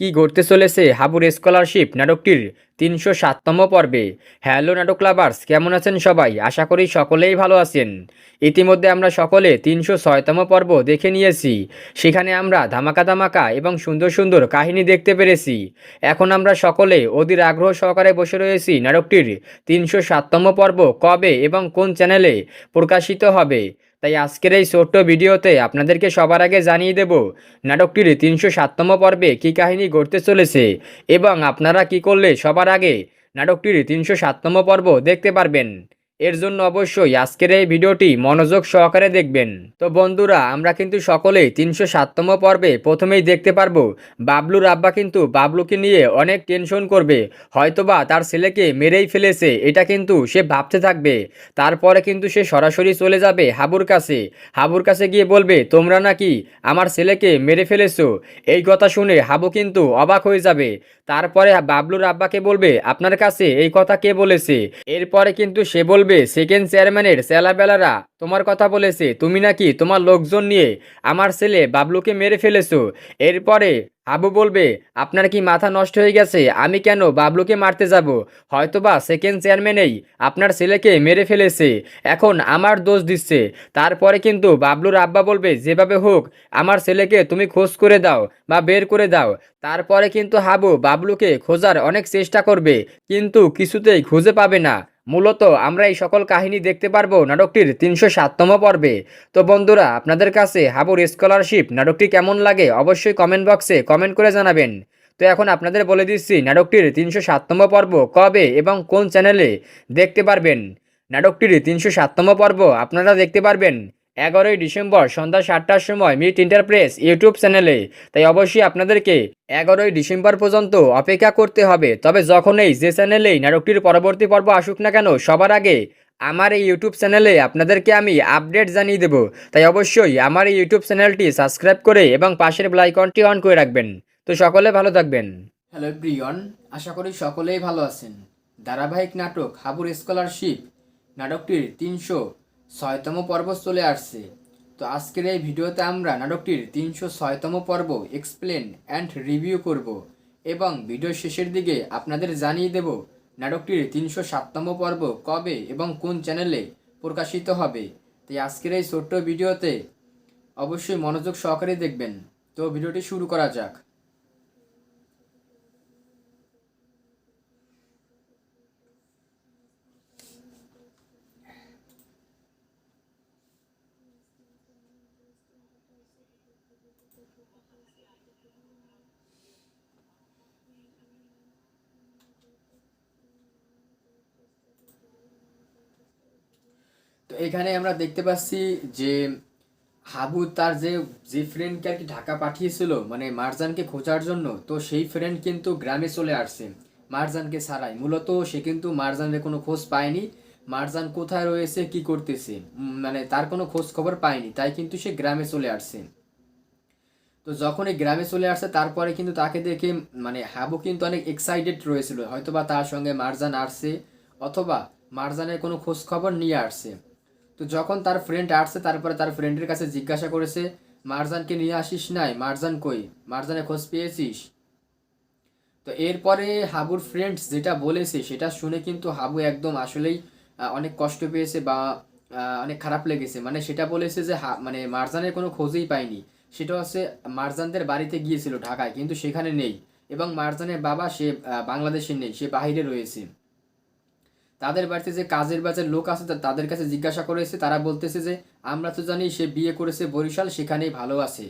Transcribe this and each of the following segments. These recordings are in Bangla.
কি ঘটতে চলেছে? হাবুর স্কলারশিপ নাটকটির তিনশো সাততম পর্বে। হ্যালো নাটক লাভার্স কেমন আছেন সবাই? আশা করি সকলেই ভালো আছেন। ইতিমধ্যে আমরা সকলে তিনশো ছয়তম পর্ব দেখে নিয়েছি। সেখানে আমরা ধামাকা ধামাকা এবং সুন্দর সুন্দর কাহিনী দেখতে পেরেছি। এখন আমরা সকলে অধীর আগ্রহ সহকারে বসে রয়েছি নাটকটির তিনশো সাততম পর্ব কবে এবং কোন চ্যানেলে প্রকাশিত হবে। তাই আজকের এই ছোট্ট ভিডিওতে আপনাদেরকে সবার আগে জানিয়ে দেব, নাটকটির তিনশো সাততম পর্বে কী কাহিনী ঘটতে চলেছে এবং আপনারা কি করলে সবার আগে নাটকটির তিনশো সাততম পর্ব দেখতে পারবেন। এর জন্য অবশ্যই আজকের এই ভিডিওটি মনোযোগ সহকারে দেখবেন। তো বন্ধুরা, আমরা কিন্তু সকলেই তিনশো সাততম পর্বে প্রথমেই দেখতে পারব, বাবলুর আব্বা কিন্তু বাবলুকে নিয়ে অনেক টেনশন করবে, হয়তোবা তার ছেলেকে মেরেই ফেলেছে, এটা কিন্তু সে ভাবতে থাকবে। তারপরে কিন্তু সে সরাসরি চলে যাবে হাবুর কাছে। হাবুর কাছে গিয়ে বলবে, তোমরা নাকি আমার ছেলেকে মেরে ফেলেছো? এই কথা শুনে হাবু কিন্তু অবাক হয়ে যাবে। তারপরে বাবলুর আব্বাকে বলবে, আপনার কাছে এই কথা কে বলেছে? এরপরে কিন্তু সে বলবে সেকেন্ড চেয়ারম্যানের সেলাবেলারা তোমার কথা বলেছে, তুমি নাকি তোমার লোকজন নিয়ে আমার ছেলে বাবলুকে মেরে ফেলেছো। এরপরে হাবু বলবে, আপনার কি মাথা নষ্ট হয়ে গেছে? আমি কেন বাবলুকে মারতে যাব? হয়তোবা সেকেন্ড চেয়ারম্যানেই আপনার ছেলেকে মেরে ফেলেছে। এখন আমার দোষ দিচ্ছে। তারপরে কিন্তু বাবলুর আব্বা বলবে, যেভাবে হোক, আমার ছেলেকে তুমি খোঁজ করে দাও বা বের করে দাও। তারপরে কিন্তু হাবু বাবলুকে খোঁজার অনেক চেষ্টা করবে, কিন্তু কিছুতেই খুঁজে পাবে না। মূলত আমরা এই সকল কাহিনী দেখতে পারব নাটকটির তিনশো সাততম পর্বে। তো বন্ধুরা, আপনাদের কাছে হাবুর স্কলারশিপ নাটকটি কেমন লাগে অবশ্যই কমেন্ট বক্সে কমেন্ট করে জানাবেন। তো এখন আপনাদের বলে দিচ্ছি, নাটকটির তিনশো সাততম পর্ব কবে এবং কোন চ্যানেলে দেখতে পারবেন? নাটকটির তিনশো সাততম পর্ব আপনারা দেখতে পারবেন। এগারোই ডিসেম্বর সন্ধ্যা সাতটার সময় মিট ইন্টারপ্রেস ইউটিউব চ্যানেলে। তাই অবশ্যই আপনাদেরকে এগারোই ডিসেম্বর পর্যন্ত অপেক্ষা করতে হবে। তবে যখনই যে চ্যানেলেই নাটকটির পরবর্তী পর্ব আসুক না কেন, সবার আগে আমার এই ইউটিউব চ্যানেলে আপনাদেরকে আমি আপডেট জানিয়ে দেব। তাই অবশ্যই আমার এই ইউটিউব চ্যানেলটি সাবস্ক্রাইব করে এবং পাশের বেলাইকনটি অন করে রাখবেন। তো সকলে ভালো থাকবেন। হ্যালো ব্রিয়ন আশা করি সকলেই ভালো আছেন। ধারাবাহিক নাটক হাবুর স্কলারশিপ, নাটকটির তিনশো ছয়তম পর্ব চলে আসছে। তো আজকের এই ভিডিওতে আমরা নাটকটির তিনশো ছয়তম পর্ব এক্সপ্লেন অ্যান্ড রিভিউ করব এবং ভিডিও শেষের দিকে আপনাদের জানিয়ে দেব নাটকটির তিনশো সাততম পর্ব কবে এবং কোন চ্যানেলে প্রকাশিত হবে। তাই আজকের এই ছোট্ট ভিডিওতে অবশ্যই মনোযোগ সহকারে দেখবেন। তো ভিডিওটি শুরু করা যাক। এখানে আমরা দেখতে পাচ্ছি যে হাবু তার যে যে ফ্রেন্ডকে আর কি ঢাকা পাঠিয়েছিল মানে মারজানকে খোঁজার জন্য, তো সেই ফ্রেন্ড কিন্তু গ্রামে চলে আসছে মারজানকে ছাড়াই। মূলত সে কিন্তু মারজানের কোনো খোঁজ পায়নি। মারজান কোথায় রয়েছে, কি করতেছে মানে তার কোনো খোঁজ খবর পায়নি, তাই কিন্তু সে গ্রামে চলে আসছে। তো যখন এই গ্রামে চলে আসছে, তারপরে কিন্তু তাকে দেখে মানে হাবু কিন্তু অনেক এক্সাইটেড রয়েছিল, হয়তোবা তার সঙ্গে মারজান আসছে, অথবা মারজানের কোনো খোঁজ খবর নিয়ে আসছে। তো যখন তার ফ্রেন্ড আসছে, তারপরে তার ফ্রেন্ডের কাছে জিজ্ঞাসা করেছে, মারজানকে নিয়ে আসিস নাই? মারজান কই? মারজানের খোঁজ পেয়েছিস? তো এরপরে হাবুর ফ্রেন্ডস যেটা বলেছে, সেটা শুনে কিন্তু হাবু একদম আসলেই অনেক কষ্ট পেয়েছে বা অনেক খারাপ লেগেছে। মানে সেটা বলেছে যে মানে মারজানের কোনো খোঁজই পায়নি। সেটা হচ্ছে মারজানদের বাড়িতে গিয়েছিল ঢাকায়, কিন্তু সেখানে নেই। এবং মারজানের বাবা সে বাংলাদেশে নেই, সে বাইরে রয়েছে। তাদের বাড়িতে যে কাজের বাজার লোক আছে তাদের কাছে জিজ্ঞাসা করেছে। তারা বলতেছে যে, আমরা তো জানি সে বিয়ে করেছে বরিশাল, সেখানেই ভালো আছে।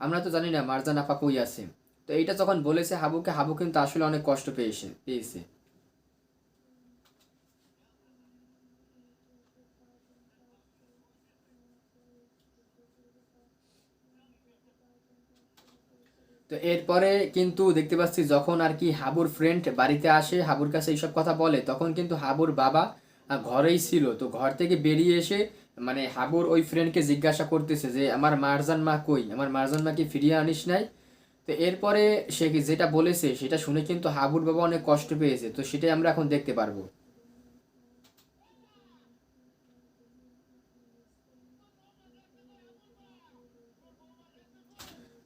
আমরা তো জানি না মারজান আপা কই আছে। তো এইটা যখন বলেছে হাবুকে, হাবু কিন্তু আসলে অনেক কষ্ট পেয়েছে পেয়েছে। তো এরপরে কিন্তু দেখতে পাচ্ছি যখন আর কি হাবুর ফ্রেন্ড বাড়িতে আসে, হাবুর কাছে এইসব কথা বলে, তখন কিন্তু হাবুর বাবা ঘরেই ছিল। তো ঘর থেকে বেরিয়ে এসে মানে হাবুর ওই ফ্রেন্ডকে জিজ্ঞাসা করতেছে যে, আমার মারজান মা কই? আমার মারজান মাকে ফিরিয়ে আনিস নাই? তো এরপরে সে যেটা বলেছে, সেটা শুনে কিন্তু হাবুর বাবা অনেক কষ্ট পেয়েছে। তো সেটাই আমরা এখন দেখতে পারব।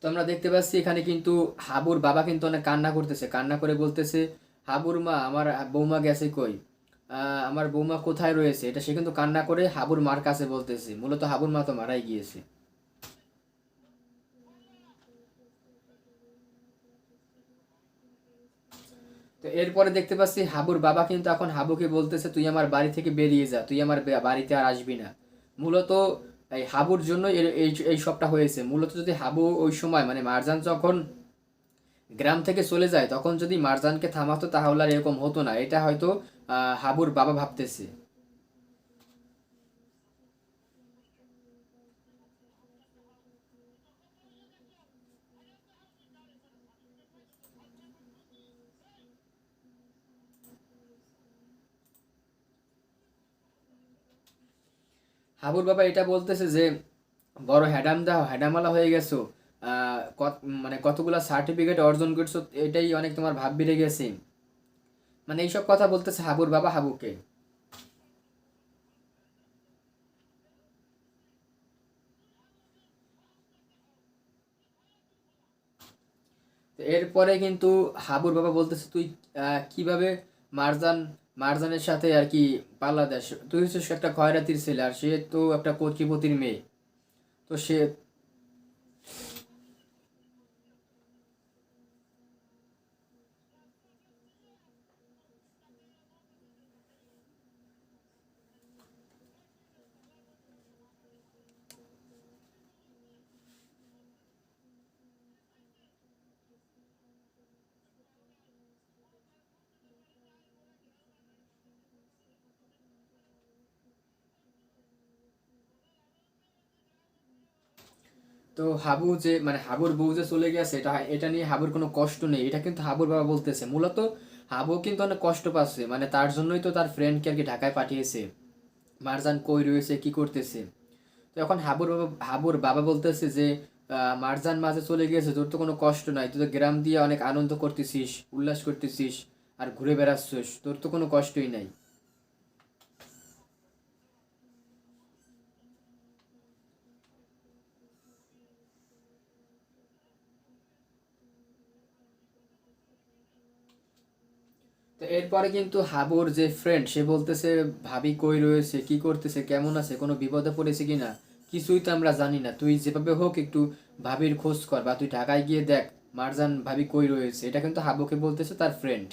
তো আমরা দেখতে পাচ্ছি এখানে কিন্তু হাবুর বাবা কিন্তু অনেক কান্না করতেছে। কান্না করে বলতেছে, হাবুর মা, আমার বৌমা গেছে কই? আমার বৌমা কোথায় রয়েছে? এটা সে কিন্তু কান্না করে হাবুর মার কাছে বলতেছে। মূলত হাবুর মা তো মারাই গিয়েছে। তো এরপরে দেখতে পাচ্ছি হাবুর বাবা কিন্তু এখন হাবুকে বলতেছে, তুই আমার বাড়ি থেকে বেরিয়ে যা, তুই আমার বাড়িতে আর আসবি না। মূলত এই হাবুর জন্য এই এই সবটা হয়েছে। মূলত যদি হাবু ওই সময় মানে মারজান যখন গ্রাম থেকে চলে যায়, তখন যদি মারজানকে থামাতো, তাহলে আর এরকম হতো না। এটা হয়তো হাবুর বাবা ভাবতেছে। হাবুর বাবা এটা বলতেছে যে, বড় হ্যাডাম দাও হ্যাডামালা হয়ে গেছো। মানে কতগুলা সার্টিফিকেট অর্জন করছ, এটাই অনেক তোমার ভাব বেড়ে গেছে। মানে এইসব কথা বলতেছে হাবুর বাবা হাবুকে। এরপরে কিন্তু হাবুর বাবা বলতেছে, তুই কীভাবে মারজান মারজানের সাথে আর কি পাল্লা দেয়। তুই একটা খয়রাতির ছেলে, আর সে তো একটা কর্তৃপতির মেয়ে। তো সে তো হাবু যে মানে হাবুর বউ যে চলে গেছে, এটা এটা নিয়ে হাবুর কোনো কষ্ট নেই। এটা কিন্তু হাবুর বাবা বলতেছে। মূলত হাবু কিন্তু অনেক কষ্ট পাচ্ছে। মানে তার জন্যই তো তার ফ্রেন্ডকে আর কি ঢাকায় পাঠিয়েছে। মারজান কই রয়েছে, কি করতেছে? তো এখন হাবুর বাবা হাবুর বাবা বলতেছে যে মারজান মাঝে চলে গিয়েছে তোর তো কোনো কষ্ট নাই। তুই তো গ্রাম দিয়ে অনেক আনন্দ করতেছিস, উল্লাস করতেছিস আর ঘুরে বেড়াচ্ছিস। তোর তো কোনো কষ্টই নাই। এরপরে কিন্তু হাবুর যে ফ্রেন্ড সে বলতেছে, ভাবি কই রয়েছে? কি করতেছে? কেমন আছে? কোনো বিপদে পড়েছে কি না কিছুই তো আমরা জানি না। তুই যেভাবে হোক একটু ভাবির খোঁজ কর বা তুই ঢাকায় গিয়ে দেখ, মারজান, ভাবি কই রয়েছে? এটা কিন্তু হাবুকে বলতেছে তার ফ্রেন্ড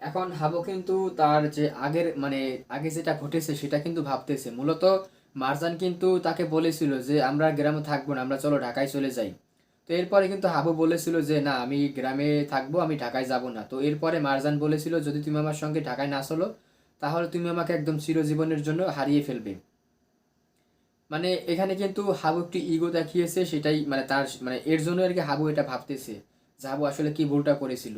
এখন হাবু কিন্তু তার যে আগের মানে আগে যেটা ঘটেছে সেটা কিন্তু ভাবতেছে। মূলত মারজান কিন্তু তাকে বলেছিল যে, আমরা গ্রামে থাকব না, আমরা চলো ঢাকায় চলে যাই। তো এরপরে কিন্তু হাবু বলেছিল যে, না, আমি গ্রামে থাকব, আমি ঢাকায় যাব না। তো এরপরে মারজান বলেছিল, যদি তুমি আমার সঙ্গে ঢাকায় না চলো, তাহলে তুমি আমাকে একদম চিরজীবনের জন্য হারিয়ে ফেলবে। মানে এখানে কিন্তু হাবু একটি ইগো দেখিয়েছে, সেটাই মানে তার মানে এর জন্য আর কি হাবু এটা ভাবতেছে যে, হাবু আসলে কি ভুলটা করেছিল?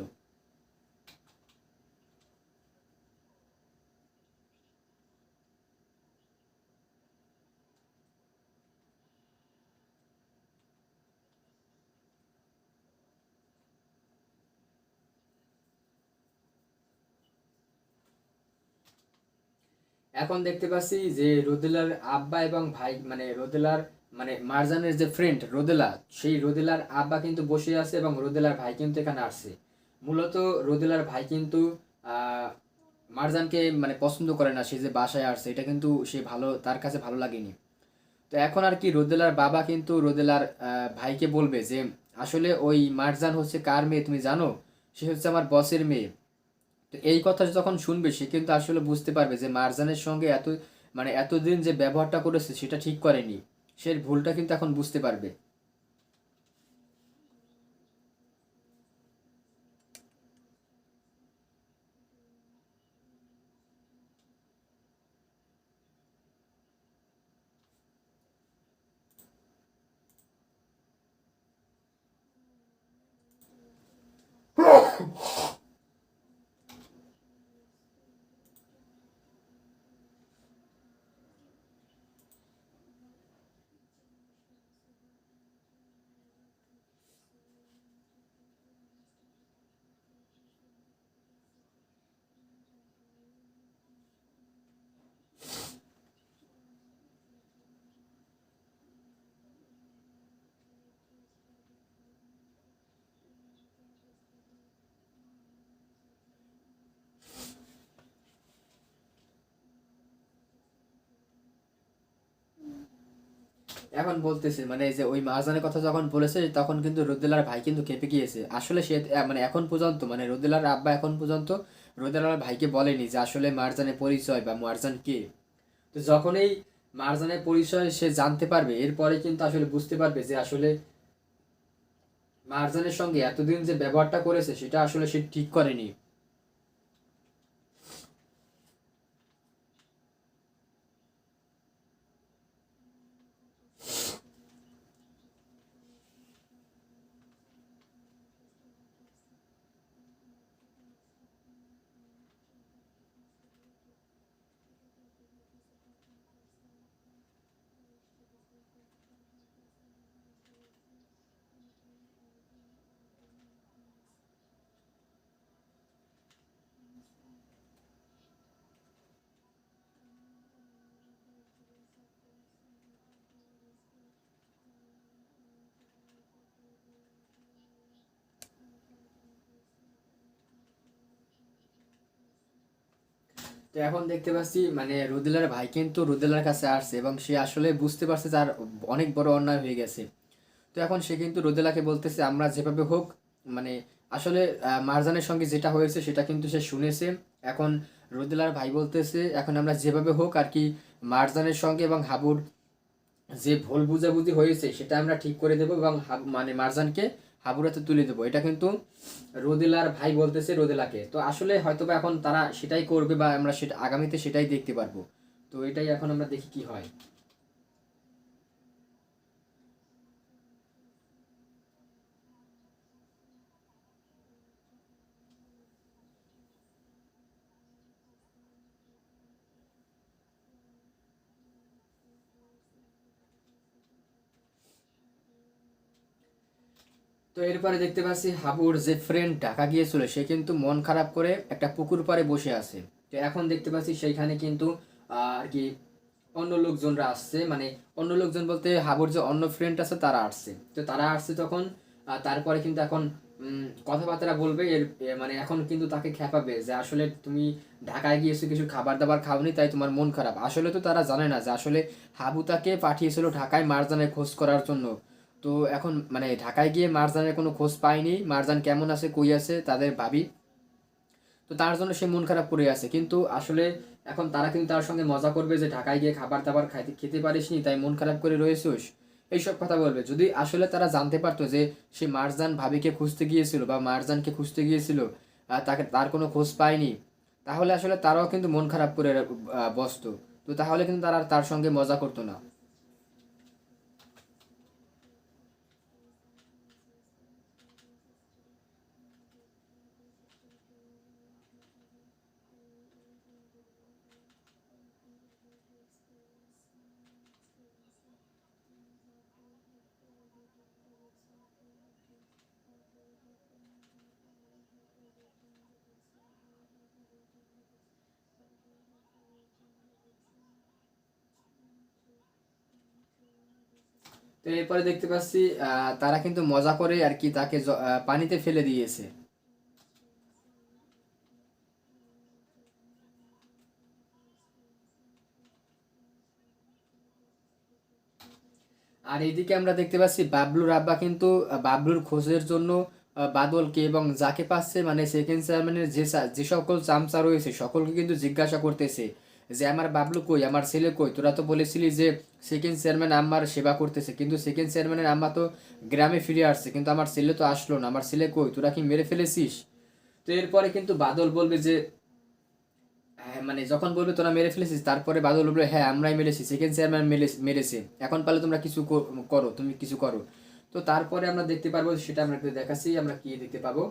এখন দেখতে পাচ্ছি যে রোদেলার আব্বা এবং ভাই মানে রোদেলার মানে মারজানের যে ফ্রেন্ড রোদেলা, সেই রোদেলার আব্বা কিন্তু বসে আছে এবং রোদেলার ভাই কিন্তু এখানে আসছে। মূলত রোদেলার ভাই কিন্তু মারজানকে মানে পছন্দ করে না সে যে বাসায় আসছে, এটা কিন্তু সে ভালো, তার কাছে ভালো লাগেনি। তো এখন আর কি রোদেলার বাবা কিন্তু রোদেলার ভাইকে বলবে যে, আসলে ওই মারজান হচ্ছে কার মেয়ে তুমি জানো? সে হচ্ছে আমার বসের মেয়ে। তো এই কথা যখন শুনবে সে কিন্তু আসলে বুঝতে পারবে যে মারজানের সঙ্গে এত মানে এতদিন যে ব্যবহারটা করেছে সেটা ঠিক করেনি সে ভুলটা কিন্তু এখন বুঝতে পারবে Oh. এখন বলতেছে মানে যে ওই মারজানের কথা যখন বলেছে, তখন কিন্তু রোদেলার ভাই কিন্তু কেঁপে গিয়েছে। আসলে সে মানে এখন পর্যন্ত মানে রোদেলার আব্বা এখন পর্যন্ত রোদেলার ভাইকে বলেনি যে আসলে মারজানের পরিচয় বা মারজান কে। তো যখনই মারজানের পরিচয় সে জানতে পারবে, এরপরে কিন্তু আসলে বুঝতে পারবে যে আসলে মারজানের সঙ্গে এতদিন যে ব্যবহারটা করেছে, সেটা আসলে সে ঠিক করেনি। তো এখন দেখতে পাচ্ছি মানে রুদেলার ভাই কিন্তু রুদেলার কাছে আসছে এবং সে আসলে বুঝতে পারছে তার অনেক বড় অন্যায় হয়ে গেছে। তো এখন সে কিন্তু রুদেলাকে বলতেছে, আমরা যেভাবে হোক মানে আসলে মারজানের সঙ্গে যেটা হয়েছে সেটা কিন্তু সে শুনেছে। এখন রুদেলার ভাই বলতেছে, এখন আমরা যেভাবে হোক আর কি মারজানের সঙ্গে এবং হাবুর যে ভুল বুঝাবুঝি হয়েছে সেটা আমরা ঠিক করে দেবো এবং মানে মারজানকে হাবুরাতে তুলে দেবো। এটা কিন্তু রোদেলার ভাই বলতেছে রোদেলাকে। তো আসলে হয়তো এখন তারা সেটাই করবে বা আমরা সেটা আগামীতে সেটাই দেখতে পারব। তো এটাই এখন আমরা দেখি কি হয়। তো এরপরে দেখতে পাচ্ছি হাবুর যে ফ্রেন্ড ঢাকা গিয়েছিল, সে কিন্তু মন খারাপ করে একটা পুকুর পাড়ে বসে আছে। তো এখন দেখতে পাচ্ছি সেইখানে কিন্তু আর কি অন্য লোকজনরা আসছে। মানে অন্য লোকজন বলতে হাবুর যে অন্য ফ্রেন্ড আছে, তারা আসছে। তো তারা আসছে তখন তারপরে কিন্তু এখন কথাবার্তা বলবে। এর মানে এখন কিন্তু তাকে খেপাবে যে আসলে তুমি ঢাকায় গিয়েছো, কিছু খাবার দাবার খাওনি, তাই তোমার মন খারাপ। আসলে তো তারা জানে না যে আসলে হাবু তাকে পাঠিয়েছিল ঢাকায় মারজানের খোঁজ করার জন্য। তো এখন মানে ঢাকায় গিয়ে মারজানের কোনো খোঁজ পায়নি মারজান কেমন আছে, কই আছে, তাদের ভাবি। তো তার জন্য সে মন খারাপ করে আছে। কিন্তু আসলে এখন তারা কিন্তু তার সঙ্গে মজা করবে যে ঢাকায় গিয়ে খাবার দাবার খাইতে খেতে পারিসনি, তাই মন খারাপ করে রয়েছিস। এইসব কথা বলবে। যদি আসলে তারা জানতে পারতো যে সে মারজান ভাবিকে খুঁজতে গিয়েছিল বা মারজানকে খুঁজতে গিয়েছিল তাকে তার কোনো খোঁজ পায়নি, তাহলে আসলে তারাও কিন্তু মন খারাপ করে বসতো। তো তাহলে কিন্তু তারা তার সঙ্গে মজা করতো না। তো এরপরে দেখতে পাচ্ছি তারা কিন্তু মজা করে আর কি তাকে পানিতে ফেলে দিয়েছে। আর এইদিকে আমরা দেখতে পাচ্ছি বাবলুর আব্বা কিন্তু বাবলুর খোঁজের জন্য বাদলকে এবং যাকে পাচ্ছে মানে সেকেন্ড চেয়ারম্যানের যে যে সকল চামচা রয়েছে, সকলকে কিন্তু জিজ্ঞাসা করতেছে। যে আমার বাবলু কই, আমার ছেলে কই? তোরা তো বলেছিলি যে সেকেন্ড চেয়ারম্যান আম্মার সেবা করতেছে, কিন্তু সেকেন্ড চেয়ারম্যানের আম্মা তো গ্রামে ফিরে আসছে, কিন্তু আমার ছেলে তো আসলো না, আমার ছেলে কই? তোরা কি মেরে ফেলেছিস? তো এরপরে কিন্তু বাদল বলবে যে হ্যাঁ মানে যখন বলবে তোরা মেরে ফেলেছিস, তারপরে বাদল বলবে হ্যাঁ আমরাই মেরেছি সেকেন্ড চেয়ারম্যান মেরে মেরেছে। এখন পারলে তোমরা কিছু করো, তুমি কিছু করো। তো তারপরে আমরা দেখতে পারব, সেটা আমরা একটু দেখাচ্ছি, আমরা কি দেখতে পাবো।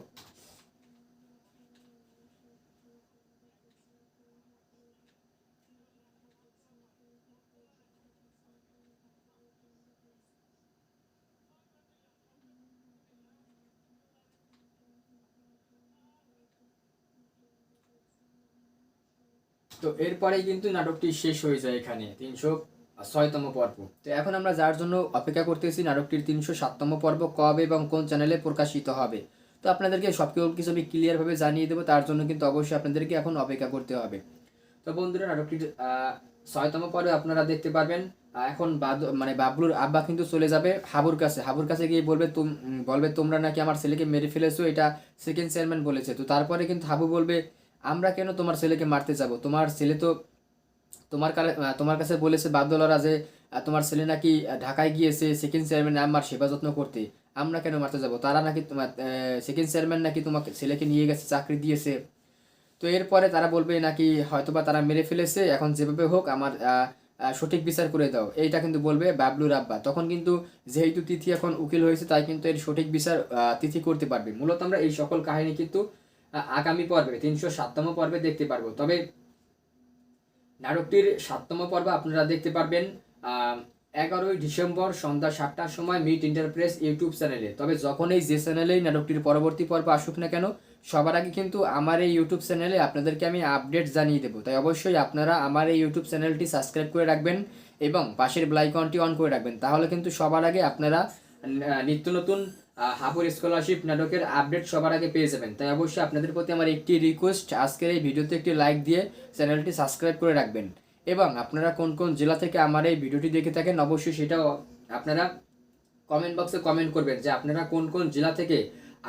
তো এরপরেই কিন্তু নাটকটি শেষ হয়ে যায় এখানে, তিনশো ছয়তম পর্ব। তো এখন আমরা যার জন্য অপেক্ষা করতেছি, নাটকটির তিনশো সাততম পর্ব কবে এবং কোন চ্যানেলে প্রকাশিত হবে? তো আপনাদেরকে সব কিছু আমি ক্লিয়ারভাবে জানিয়ে দেবো, তার জন্য কিন্তু অবশ্যই আপনাদেরকে এখন অপেক্ষা করতে হবে। তো বন্ধুরা, নাটকটির ছয়তম পর্বে আপনারা দেখতে পারবেন। এখন মানে বাবলুর আব্বা কিন্তু চলে যাবে হাবুর কাছে। হাবুর কাছে গিয়ে বলবে তুম, বলবে তোমরা নাকি আমার ছেলেকে মেরে ফেলেছো, এটা সেকেন্ড চেয়ারম্যান বলেছে। তো তারপরে কিন্তু হাবু বলবে আমরা কেন তোমার ছেলেকে মারতে যাব? তোমার ছেলে তো তোমার তোমার কাছে বলেছে বাদ্যলরা যে তোমার ছেলে নাকি ঢাকায় গিয়েছে সেকেন্ড চেয়ারম্যান আমার সেবা যত্ন করতে। আমরা কেন মারতে যাব? তারা নাকি তোমার সেকেন্ড চেয়ারম্যান নাকি তোমাকে ছেলেকে নিয়ে গেছে, চাকরি দিয়েছে। তো এরপরে তারা বলবে নাকি হয়তোবা তারা মেরে ফেলেছে, এখন যেভাবে হোক আমার সঠিক বিচার করে দাও। এইটা কিন্তু বলবে বাবলুর আব্বা তখন কিন্তু যেহেতু তিথি এখন উকিল হয়েছে, তাই কিন্তু এর সঠিক বিচার তিথি করতে পারবে। মূলত আমরা এই সকল কাহিনী কিন্তু আগামী পর্বে, তিনশো সাততম পর্বে দেখতে পারব। তবে নাটকটির সাততম পর্ব আপনারা দেখতে পারবেন এগারোই ডিসেম্বর সন্ধ্যা সাতটার সময় মিট ইন্টারপ্রেস ইউটিউব চ্যানেলে। তবে যখনই যে চ্যানেলেই নাটকটির পরবর্তী পর্ব আসুক না কেন, সবার আগে কিন্তু আমার এই ইউটিউব চ্যানেলে আপনাদেরকে আমি আপডেট জানিয়ে দেবো। তাই অবশ্যই আপনারা আমার এই ইউটিউব চ্যানেলটি সাবস্ক্রাইব করে রাখবেন এবং পাশের ব্লাইকনটি অন করে রাখবেন। তাহলে কিন্তু সবার আগে আপনারা নিত্য নতুন হাপুর স্কলারশিপ নাটকের আপডেট সবার আগে পেয়ে যাবেন। তাই অবশ্যই আপনাদের প্রতি আমার একটি রিকোয়েস্ট আজকের এই ভিডিওতে একটি লাইক দিয়ে চ্যানেলটি সাবস্ক্রাইব করে রাখবেন। এবং আপনারা কোন কোন জেলা থেকে আমার এই ভিডিওটি দেখে থাকেন, অবশ্যই সেটাও আপনারা কমেন্ট বক্সে কমেন্ট করবেন যে আপনারা কোন কোন জেলা থেকে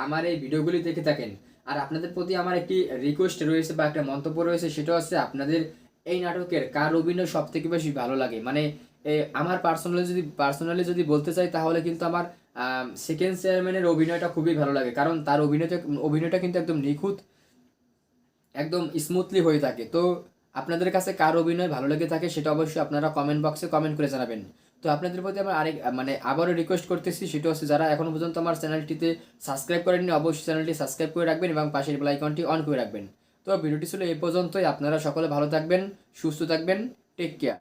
আমার এই ভিডিওগুলি দেখে থাকেন। আর আপনাদের প্রতি আমার একটি রিকোয়েস্ট রয়েছে বা একটা মন্তব্য রয়েছে, সেটা হচ্ছে আপনাদের এই নাটকের কার অভিনয় সব থেকে বেশি ভালো লাগে? মানে আমার পার্সোনালি যদি পার্সোনালি যদি বলতে চাই, তাহলে কিন্তু আমার সেকেন্ড চেয়ারম্যানের অভিনয়টা খুবই ভালো লাগে। কারণ তার অভিনয়টা অভিনয়টা কিন্তু একদম নিখুঁত, একদম স্মুথলি হয়ে থাকে। তো আপনাদের কাছে কার অভিনয় ভালো লেগে থাকে সেটা অবশ্যই আপনারা কমেন্ট বক্সে কমেন্ট করে জানাবেন। তো আপনাদের প্রতি আমার আরেক মানে আবারও রিকোয়েস্ট করতেছি, সেটা হচ্ছে যারা এখনও পর্যন্ত আমার চ্যানেলটিতে সাবস্ক্রাইব করেননি, অবশ্যই চ্যানেলটি সাবস্ক্রাইব করে রাখবেন এবং পাশের বেল আইকনটি অন করে রাখবেন। তো ভিডিওটি ছিল এই পর্যন্তই। আপনারা সকলে ভালো থাকবেন, সুস্থ থাকবেন টেক কেয়ার